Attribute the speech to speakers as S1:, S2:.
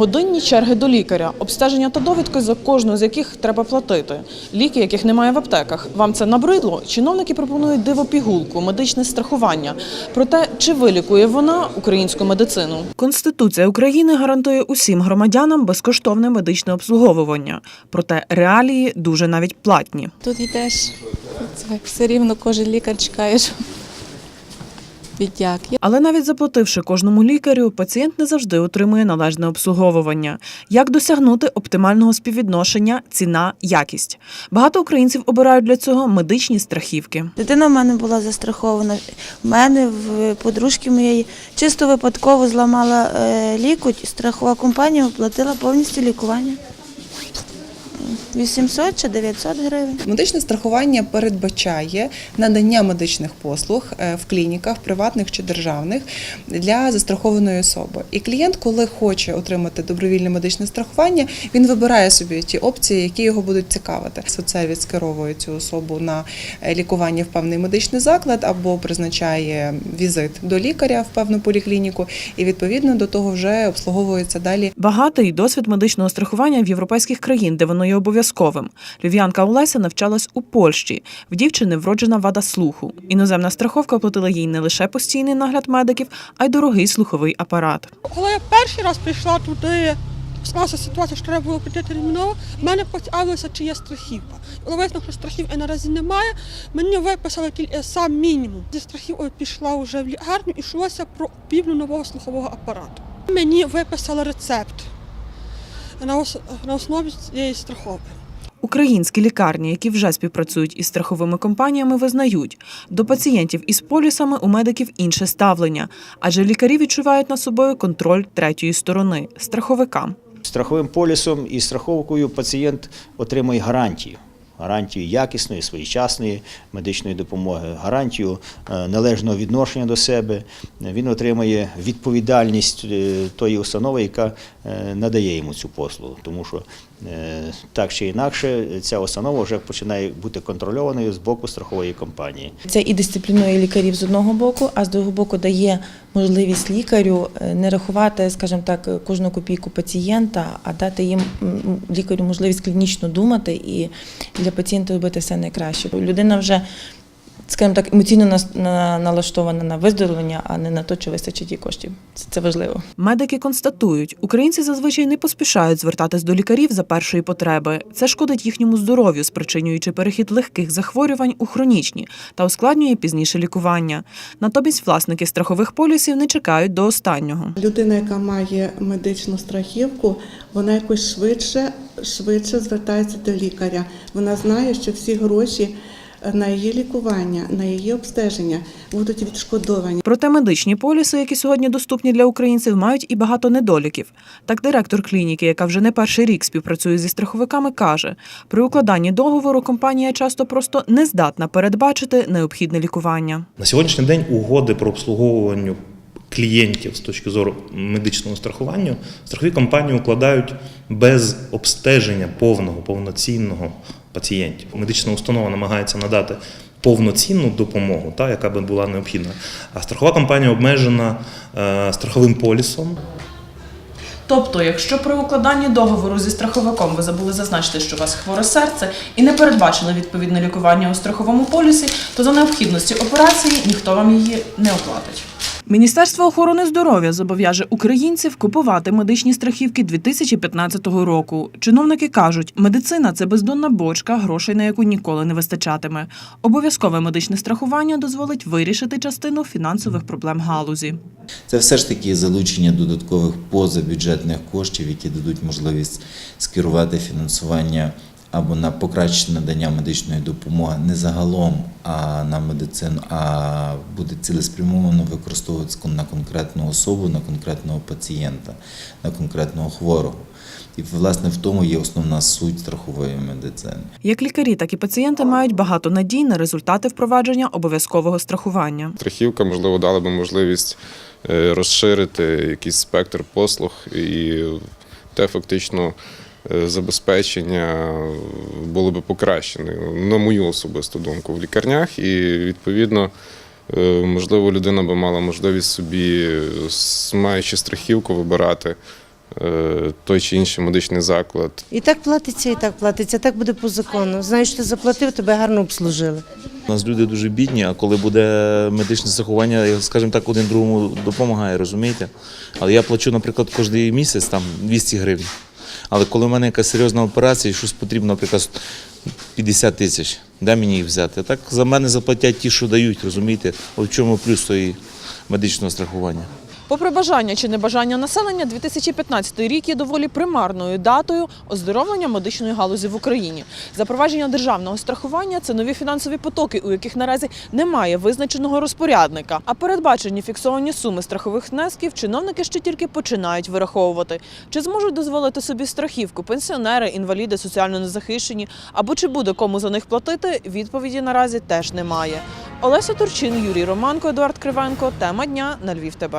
S1: Годинні черги до лікаря, обстеження та довідки, за кожну з яких треба платити, ліки, яких немає в аптеках. Вам це набридло? Чиновники пропонують дивопігулку, медичне страхування. Про те, чи вилікує вона українську медицину. Конституція України гарантує усім громадянам безкоштовне медичне обслуговування. Проте реалії дуже навіть платні.
S2: Тут йдеш, це все рівно кожен лікар чекає, що віддяк.
S1: Але навіть заплативши кожному лікарю, пацієнт не завжди отримує належне обслуговування. Як досягнути оптимального співвідношення ціна якість? Багато українців обирають для цього медичні страхівки.
S3: Дитина в мене була застрахована. У мене в подружки моєї чисто випадково зламала е, лікоть, страхова компанія оплатила повністю лікування. 800 чи 900 гривень.
S4: Медичне страхування передбачає надання медичних послуг е, в клініках, приватних чи державних для застрахованої особи. І клієнт, коли хоче отримати добровільне медичне страхування, він вибирає собі ті опції, які його будуть цікавити. Соцсервіс скеровує цю особу на е, лікування в певний медичний заклад або призначає візит до лікаря в певну поліклініку, і відповідно до того вже обслуговується далі
S1: Багатий досвід медичного страхування в європейських країн, де воно є обов'язковим. Львів'янка Олеся навчалась у Польщі. В дівчини вроджена вада слуху. Іноземна страховка оплатила їй не лише постійний нагляд медиків, а й дорогий слуховий апарат.
S5: Коли я перший раз прийшла туди, склалася ситуація, що треба було прийти терміново, в мене поцікавилося, чи є страхівка. Висновок, що і наразі немає, мені виписали сам мінімум. Зі страхів пішла вже в лікарню і йшлося про купівлю нового слухового апарату. Мені виписали рецепт на, ос- на основі цієї страховки.
S1: Українські лікарні, які вже співпрацюють із страховими компаніями, визнають, до пацієнтів із полісами у медиків інше ставлення, адже лікарі відчувають над собою контроль третьої сторони страховика.
S6: Страховим полісом і страховкою пацієнт отримує гарантію. Гарантію якісної, своєчасної медичної допомоги, гарантію е, належного відношення до себе. Він отримує відповідальність е, тої установи, яка е, надає йому цю послугу. Тому що так чи інакше ця установа вже починає бути контрольованою з боку страхової компанії.
S7: Це і дисциплінує лікарів з одного боку, а з другого боку дає можливість лікарю не рахувати, скажімо так, кожну копійку пацієнта, а дати їм лікарю можливість клінічно думати і для пацієнта робити все найкраще. Людина вже, скажімо так, емоційно нас- на- налаштована на виздоровлення, а не на те, чи вистачить їй коштів. Це, це важливо.
S1: Медики констатують, українці зазвичай не поспішають звертатись до лікарів за першої потреби. Це шкодить їхньому здоров'ю, спричинюючи перехід легких захворювань у хронічні та ускладнює пізніше лікування. Натомість власники страхових полісів не чекають до останнього.
S8: Людина, яка має медичну страхівку, вона якось швидше, швидше звертається до лікаря. Вона знає, що всі гроші на її лікування, на її обстеження будуть відшкодовані.
S1: Проте медичні поліси, які сьогодні доступні для українців, мають і багато недоліків. Так, директор клініки, яка вже не перший рік співпрацює зі страховиками, каже: при укладанні договору компанія часто просто не здатна передбачити необхідне лікування.
S9: На сьогоднішній день угоди про обслуговування клієнтів з точки зору медичного страхування страхові компанії укладають без обстеження повного, повноцінного пацієнтів. Медична установа намагається надати повноцінну допомогу, та, яка би була необхідна. А страхова компанія обмежена е, страховим полісом,
S1: Тобто, якщо при укладанні договору зі страховиком ви забули зазначити, що у вас хворе серце і не передбачили відповідне лікування у страховому полісі, то за необхідності операції ніхто вам її не оплатить. Міністерство охорони здоров'я зобов'яже українців купувати медичні страхівки 2015 року. Чиновники кажуть, медицина це бездонна бочка, грошей на яку ніколи не вистачатиме. Обов'язкове медичне страхування дозволить вирішити частину фінансових проблем галузі.
S10: Це все ж таки залучення додаткових позабюджетних коштів, які дадуть можливість скерувати фінансування або на покращення надання медичної допомоги не загалом, а на медицину, а буде цілеспрямовано використовуватися на конкретну особу, на конкретного пацієнта, на конкретного хворого. І власне в тому є основна суть страхової медицини.
S1: Як лікарі, так і пацієнти мають багато надій на результати впровадження обов'язкового страхування.
S11: Страхівка, можливо, дала би можливість е, розширити якийсь спектр послуг і те фактично забезпечення було би покращене, на мою особисту думку, в лікарнях. І відповідно, е, можливо, людина би мала можливість собі, маючи страхівку, вибирати е, той чи інший медичний заклад.
S12: І так платиться, і так платиться. Так буде по закону. Знаєш, ти заплатив, тебе гарно обслужили.
S13: У нас люди дуже бідні, а коли буде медичне страхування, скажімо так, один другому допомагає, розумієте? Але я плачу, наприклад, кожен місяць там 200 гривень. Але коли в мене якась серйозна операція, щось потрібно, наприклад, 50 тисяч, де мені їх взяти? Так за мене заплатять ті, що дають, розумієте? В чому плюс тої медичного страхування.
S1: Попри бажання чи небажання населення, 2015 рік є доволі примарною датою оздоровлення медичної галузі в Україні. Запровадження державного страхування це нові фінансові потоки, у яких наразі немає визначеного розпорядника. А передбачені фіксовані суми страхових внесків чиновники ще тільки починають вираховувати. Чи зможуть дозволити собі страхівку пенсіонери, інваліди, соціально незахищені, або чи буде кому за них платити? Відповіді наразі теж немає. Олеся Турчин, Юрій Романко, Едуард Кривенко. Тема дня на Львів. ТБ.